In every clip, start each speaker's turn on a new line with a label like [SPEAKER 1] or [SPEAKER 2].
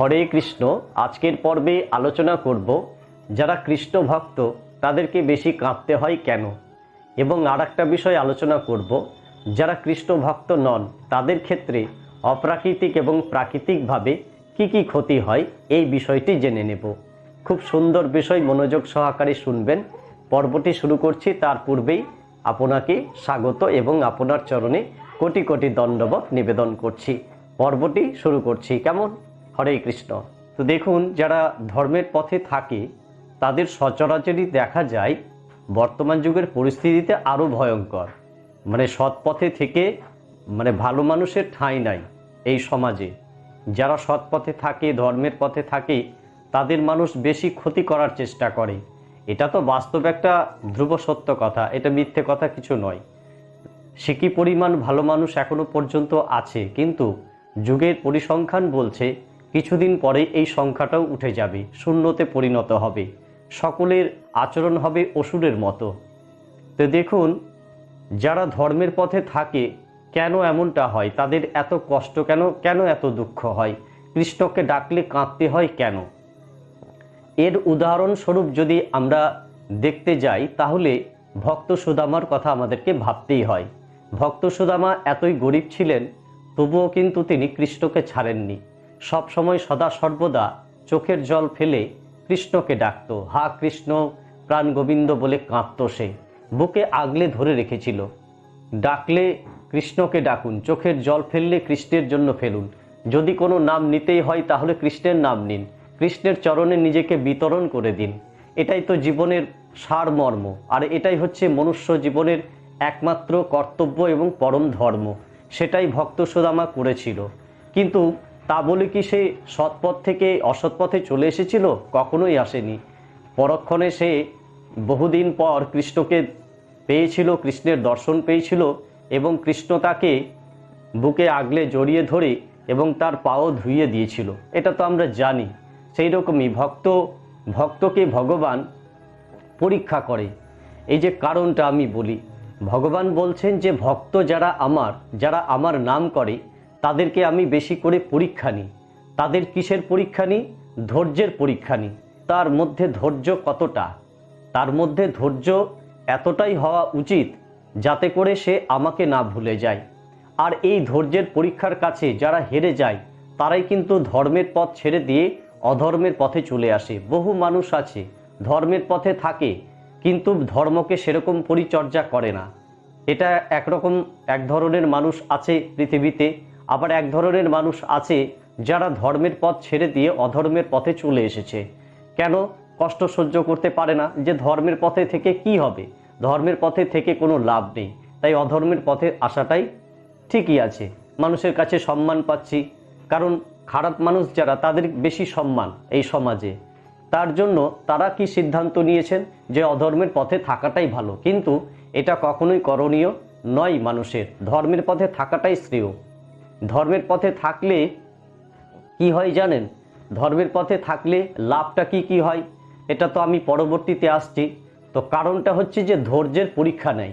[SPEAKER 1] হরে কৃষ্ণ, আজকের পর্বে আলোচনা করব যারা কৃষ্ণ ভক্ত, তাদেরকে বেশি কাঁদতে হয় কেন? এবং আর একটা বিষয় আলোচনা করব, যারা কৃষ্ণ ভক্ত নন, তাদের ক্ষেত্রে অপ্রাকৃতিক এবং প্রাকৃতিকভাবে কি কি ক্ষতি হয়, এই বিষয়টি জেনে নেব। খুব সুন্দর বিষয় মনোযোগ সহকারে শুনবেন। পর্বটি শুরু করছি, তার পূর্বেই আপনাকে স্বাগত এবং আপনার চরণে কোটি কোটি দণ্ডবত নিবেদন করছি। পর্বটি শুরু করছি, কেমন? হরে কৃষ্ণ। তো দেখুন, যারা ধর্মের পথে থাকে, তাদের সচরাচরই দেখা যায়, বর্তমান যুগের পরিস্থিতিতে আরও ভয়ঙ্কর। মানে সৎ পথে থেকে মানে ভালো মানুষের ঠাঁই নাই এই সমাজে। যারা সৎ পথে থাকে, ধর্মের পথে থাকে, তাদের মানুষ বেশি ক্ষতি করার চেষ্টা করে। এটা তো বাস্তব একটা ধ্রুব সত্য কথা, এটা মিথ্যে কথা কিছু নয়। সে কি পরিমাণ ভালো মানুষ এখনও পর্যন্ত আছে? কিন্তু যুগের পরিসংখ্যান বলছে কিছুদিন পরে এই সংখ্যাটাও উঠে যাবে, শূন্যতে পরিণত হবে। সকলের আচরণ হবে অসুরের মতো। তো দেখুন, যারা ধর্মের পথে থাকে, কেন এমনটা হয়? তাদের এত কষ্ট কেন? কেন এত দুঃখ হয়? কৃষ্ণকে ডাকলে কাঁদতে হয় কেন? এর উদাহরণস্বরূপ যদি আমরা দেখতে যাই, তাহলে ভক্ত সুদামার কথা আমাদেরকে ভাবতেই হয়। ভক্ত সুদামা এতই গরিব ছিলেন, তবুও কিন্তু তিনি কৃষ্ণকে ছাড়েননি। সব সময় সদা সর্বদা চোখের জল ফেলে কৃষ্ণকে ডাকতো। হা কৃষ্ণ, প্রাণ গোবিন্দ বলে কাঁদত সে। বুকে আগলে ধরে রেখেছিল। ডাকলে কৃষ্ণকে ডাকুন, চোখের জল ফেললে কৃষ্ণের জন্য ফেলুন। যদি কোনো নাম নিতেই হয় তাহলে কৃষ্ণের নাম নিন। কৃষ্ণের চরণে নিজেকে বিতরণ করে দিন। এটাই তো জীবনের সারমর্ম। আর এটাই হচ্ছে মনুষ্য জীবনের একমাত্র কর্তব্য এবং পরম ধর্ম। সেটাই ভক্ত সুদামা করেছিল। কিন্তু তা বলে কি সে সৎপথ থেকে অসৎপথে চলে এসেছিল? কখনোই আসেনি। পরক্ষণে সে বহুদিন পর কৃষ্ণকে পেয়েছিল, কৃষ্ণের দর্শন পেয়েছিল এবং কৃষ্ণ তাকে বুকে আগলে জড়িয়ে ধরে এবং তার পাও ধুইয়ে দিয়েছিল। এটা তো আমরা জানি। সেই রকমই ভক্ত, ভক্তকে ভগবান পরীক্ষা করে। এই যে কারণটা আমি বলি, ভগবান বলছেন যে ভক্ত যারা আমার যারা আমার নাম করে তাদেরকে আমি বেশি করে পরীক্ষা নিই। তাদের কিসের পরীক্ষা নিই? ধৈর্যের পরীক্ষা নিই। তার মধ্যে ধৈর্য কতটা? তার মধ্যে ধৈর্য এতটাই হওয়া উচিত যাতে করে সে আমাকে না ভুলে যায়। আর এই ধৈর্যের পরীক্ষার কাছে যারা হেরে যায়, তারাই কিন্তু ধর্মের পথ ছেড়ে দিয়ে অধর্মের পথে চলে আসে। বহু মানুষ আছে, ধর্মের পথে থাকে, কিন্তু ধর্মকে সেরকম পরিচর্যা করে না। এটা একরকম এক ধরনের মানুষ আছে পৃথিবীতে আবার এক ধরনের মানুষ আছে যারা ধর্মের পথ ছেড়ে দিয়ে অধর্মের পথে চলে এসেছে। কেন? কষ্ট সহ্য করতে পারে না যে ধর্মের পথে থেকে কি হবে। ধর্মের পথে থেকে কোনো লাভ নেই। তাই অধর্মের পথে আসাটাই ঠিকই আছে। মানুষের কাছে সম্মান পাচ্ছি। কারণ খারাপ মানুষ যারা, তাদের বেশি সম্মান এই সমাজে। তার জন্য তারা কি সিদ্ধান্ত নিয়েছেন যে অধর্মের পথে থাকাটাই ভালো? কিন্তু এটা কখনোই করণীয় নয় মানুষের। ধর্মের পথে থাকাটাই শ্রেয়। ধর্মের পথে থাকলে কি হয় জানেন? ধর্মের পথে থাকলে লাভটা কি কি হয়? এটা তো আমি পরবর্তীতে আসছি। তো কারণটা হচ্ছে যে ধৈর্যের পরীক্ষা নেয়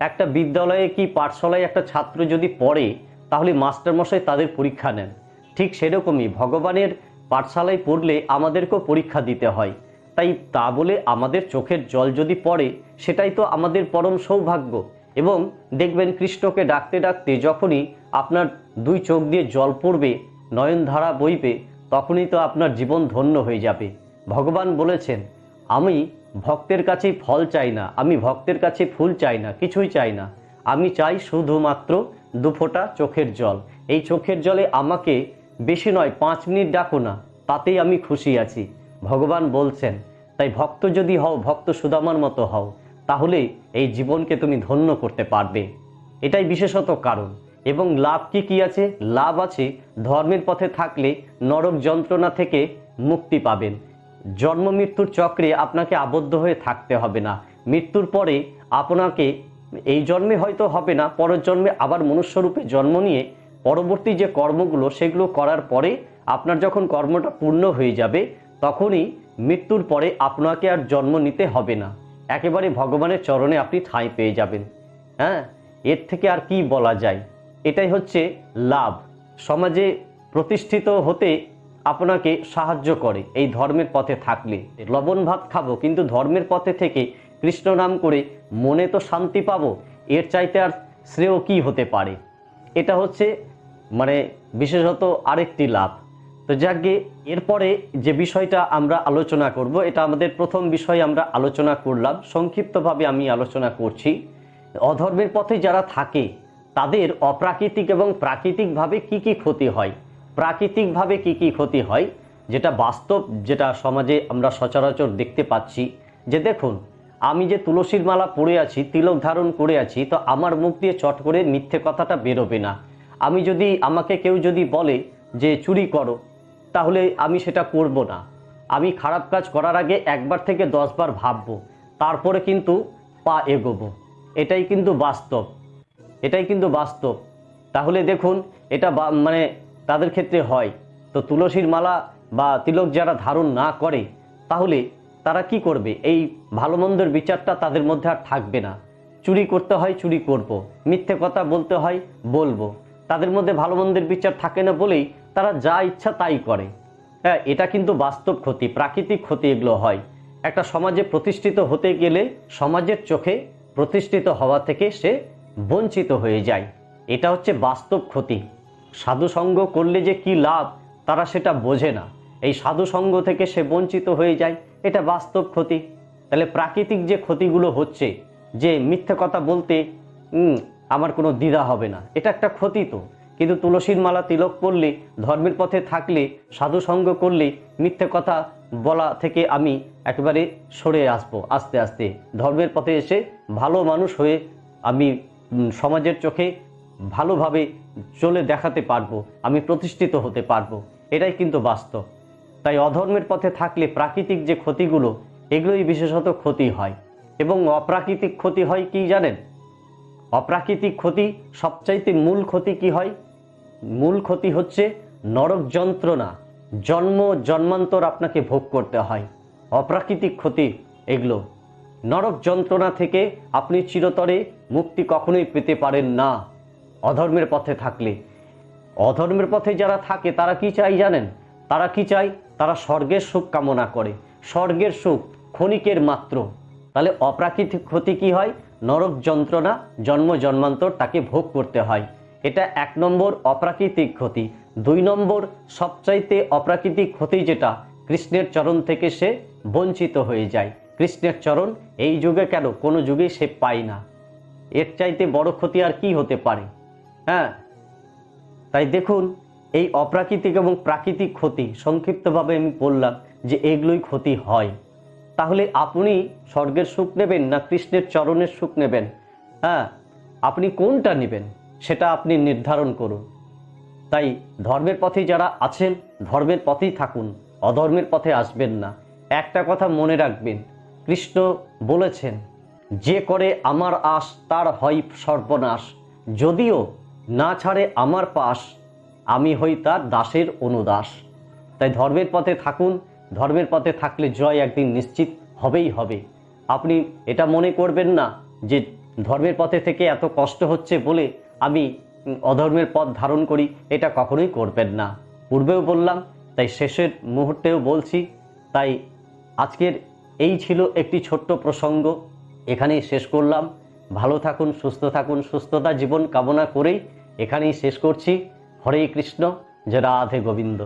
[SPEAKER 1] একটা বিদ্যালয়ে কি পাঠশালায় একটা ছাত্র যদি পড়ে, তাহলে মাস্টারমশাই তাদের পরীক্ষা নেন। ঠিক সেরকমই ভগবানের পাঠশালায় পড়লে আমাদেরকেও পরীক্ষা দিতে হয়। তাই তা বলে আমাদের চোখের জল যদি পড়ে, সেটাই তো আমাদের পরম সৌভাগ্য। এবং দেখবেন কৃষ্ণকে ডাকতে ডাকতে যখনই আপনার দুই চোখ দিয়ে জল পড়বে, নয়নধারা বইবে, তখনই তো আপনার জীবন ধন্য হয়ে যাবে। ভগবান বলেছেন, আমি ভক্তের কাছেই ফল চাই না, আমি ভক্তের কাছে ফুল চাই না, কিছুই চাই না। আমি চাই শুধুমাত্র দুফোঁটা চোখের জল। এই চোখের জলে আমাকে বেশি নয়, পাঁচ মিনিট ডাকো না, তাতেই আমি খুশি আছি। ভগবান বলছেন, তাই ভক্ত যদি হও, ভক্ত সুদামার মতো হও, তাহলে এই জীবনকে তুমি ধন্য করতে পারবে। এটাই বিশেষত কারণ। এবং লাভ কি কি আছে? লাভ আছে ধর্মের পথে থাকলে নরক যন্ত্রণা থেকে মুক্তি পাবেন। জন্ম মৃত্যুর চক্রে আপনাকে আবদ্ধ হয়ে থাকতে হবে না। মৃত্যুর পরে আপনাকে এই জন্মে হয়তো হবে না, পরের জন্মে আবার মনুষ্যরূপে জন্ম নিয়ে পরবর্তী যে কর্মগুলো সেগুলো করার পরে আপনার যখন কর্মটা পূর্ণ হয়ে যাবে, তখনই মৃত্যুর পরে আপনাকে আর জন্ম নিতে হবে না। একেবারে ভগবানের চরণে আপনি ঠাঁই পেয়ে যাবেন। হ্যাঁ? এর থেকে আর কি বলা যায়? এটাই হচ্ছে লাভ। সমাজে প্রতিষ্ঠিত হতে আপনাকে সাহায্য করে এই ধর্মের পথে থাকলে। লবণ ভাত খাব, কিন্তু ধর্মের পথে থেকে কৃষ্ণ নাম করে মনে তো শান্তি পাবো, এর চাইতে আর শ্রেয় কি হতে পারে? এটা হচ্ছে মানে বিশেষত আরেকটি লাভ। তো যাকে এরপরে যে বিষয়টা আমরা আলোচনা করব, এটা আমাদের প্রথম বিষয় আমরা আলোচনা করলাম। সংক্ষিপ্তভাবে আমি আলোচনা করছি। অধর্মের পথে যারা থাকে তাদের অপ্রাকৃতিক এবং প্রাকৃতিকভাবে কি কি ক্ষতি হয়? প্রাকৃতিকভাবে কি কি ক্ষতি হয়? যেটা বাস্তব, যেটা সমাজে আমরা সচরাচর দেখতে পাচ্ছি। যে দেখুন, আমি যে তুলসীর মালা পরে আছি, তিলক ধারণ করে আছি, তো আমার মুখ দিয়ে চট করে মিথ্যে কথাটা বেরোবে না। আমি যদি, আমাকে কেউ যদি বলে যে, চুরি করো, তাহলে আমি সেটা করব না। আমি খারাপ কাজ করার আগে একবার থেকে দশবার ভাববো। তারপরে কিন্তু পা এগোবো। এটাই কিন্তু বাস্তব। এটাই কিন্তু বাস্তব। তাহলে দেখুন, এটা মানে তাদের ক্ষেত্রে হয়। তো তুলসীর মালা বা তিলক যারা ধারণ না করে, তাহলে তারা কি করবে? এই ভালো মন্দের বিচারটা তাদের মধ্যে আর থাকবে না। চুরি করতে হয়, চুরি করব। মিথ্যে কথা বলতে হয়, বলব। তাদের মধ্যে ভালো মন্দের বিচার থাকে না বলেই তারা যা ইচ্ছা তাই করে। হ্যাঁ এটা কিন্তু বাস্তব ক্ষতি, প্রাকৃতিক ক্ষতি এগুলো হয়। একটা সমাজে প্রতিষ্ঠিত হতে গেলে সমাজের চোখে প্রতিষ্ঠিত হওয়া থেকে সে বঞ্চিত হয়ে যায়। এটা হচ্ছে বাস্তব ক্ষতি। সাধুসঙ্গ করলে যে কি লাভ, তারা সেটা বোঝে না। এই সাধুসঙ্গ থেকে সে বঞ্চিত হয়ে যায়, এটা বাস্তব ক্ষতি। তাহলে প্রাকৃতিক যে ক্ষতিগুলো হচ্ছে, যে মিথ্যে কথা বলতে আমার কোনো দ্বিধা হবে না। এটা একটা ক্ষতি তো। কিন্তু তুলসীর মালা তিলক পড়লে ধর্মের পথে থাকলে, সাধুসঙ্গ করলে, মিথ্যে কথা বলা থেকে আমি একেবারে সরে আসব, আস্তে আস্তে। ধর্মের পথে এসে ভালো মানুষ হয়ে আমি সমাজের চোখে ভালোভাবে চলে দেখাতে পারব, আমি প্রতিষ্ঠিত হতে পারব। এটাই কিন্তু বাস্তব। তাই অধর্মের পথে থাকলে প্রাকৃতিক যে ক্ষতিগুলো, এগুলোই বিশেষত ক্ষতি হয়। এবং অপ্রাকৃতিক ক্ষতি হয় কি জানেন? অপ্রাকৃতিক ক্ষতি সবচাইতে মূল ক্ষতি কি হয়? মূল ক্ষতি হচ্ছে নরক যন্ত্রণা, জন্ম জন্মান্তর আপনাকে ভোগ করতে হয়। অপ্রাকৃতিক ক্ষতি এগুলো। নরক যন্ত্রণা থেকে আপনি চিরতরে মুক্তি কখনোই পেতে পারেন না। অধর্মের পথে থাকলে। অধর্মের পথে যারা থাকে, তারা কি চাই জানেন? তারা কি চায়? তারা স্বর্গের সুখ কামনা করে। স্বর্গের সুখ ক্ষণিকের মাত্র। তাহলে অপ্রাকৃতিক ক্ষতি কি হয়? নরক যন্ত্রণা, জন্ম, জন্মান্তর তাকে ভোগ করতে হয়। এটা এক নম্বর অপ্রাকৃতিক ক্ষতি। দুই নম্বর সবচাইতে অপ্রাকৃতিক ক্ষতি যেটা, কৃষ্ণের চরণ থেকে সে বঞ্চিত হয়ে যায়। কৃষ্ণের চরণ এই যুগে কেন? কোনো যুগে সে পায় না। এর চাইতে বড় ক্ষতি আর কি হতে পারে? হ্যাঁ? তাই দেখুন, এই অপ্রাকৃতিক এবং প্রাকৃতিক ক্ষতি, সংক্ষিপ্তভাবে আমি বললাম যে এগুলোই ক্ষতি হয়। তাহলে আপনি স্বর্গের সুখ নেবেন না কৃষ্ণের চরণের সুখ নেবেন? হ্যাঁ? আপনি কোনটা নেবেন? সেটা আপনি নির্ধারণ করুন। তাই ধর্মের পথে যারা আছেন, ধর্মের পথেই থাকুন, অধর্মের পথে আসবেন না। একটা কথা মনে রাখবেন কৃষ্ণ বলেছেন, যে করে আমার আশ, তার হয় সর্বনাশ। যদিও না ছাড়ে আমার পাশ, আমি হই তার দাসের অনুদাস। তাই ধর্মের পথে থাকুন, ধর্মের পথে থাকলে জয় একদিন নিশ্চিত হবেই হবে। আপনি এটা মনে করবেন না যে ধর্মের পথে থেকে এত কষ্ট হচ্ছে বলে আমি অধর্মের পথ ধারণ করি, এটা কখনোই করবেন না। পূর্বেও বললাম, তাই শেষের মুহূর্তেও বলছি, তাই আজকের এই ছিল একটি ছোট্ট প্রসঙ্গ। এখানেই শেষ করলাম। ভালো থাকুন, সুস্থ থাকুন, সুস্থতা জীবন কামনা করেই এখানেই শেষ করছি। হরে কৃষ্ণ যে রাধে গোবিন্দ।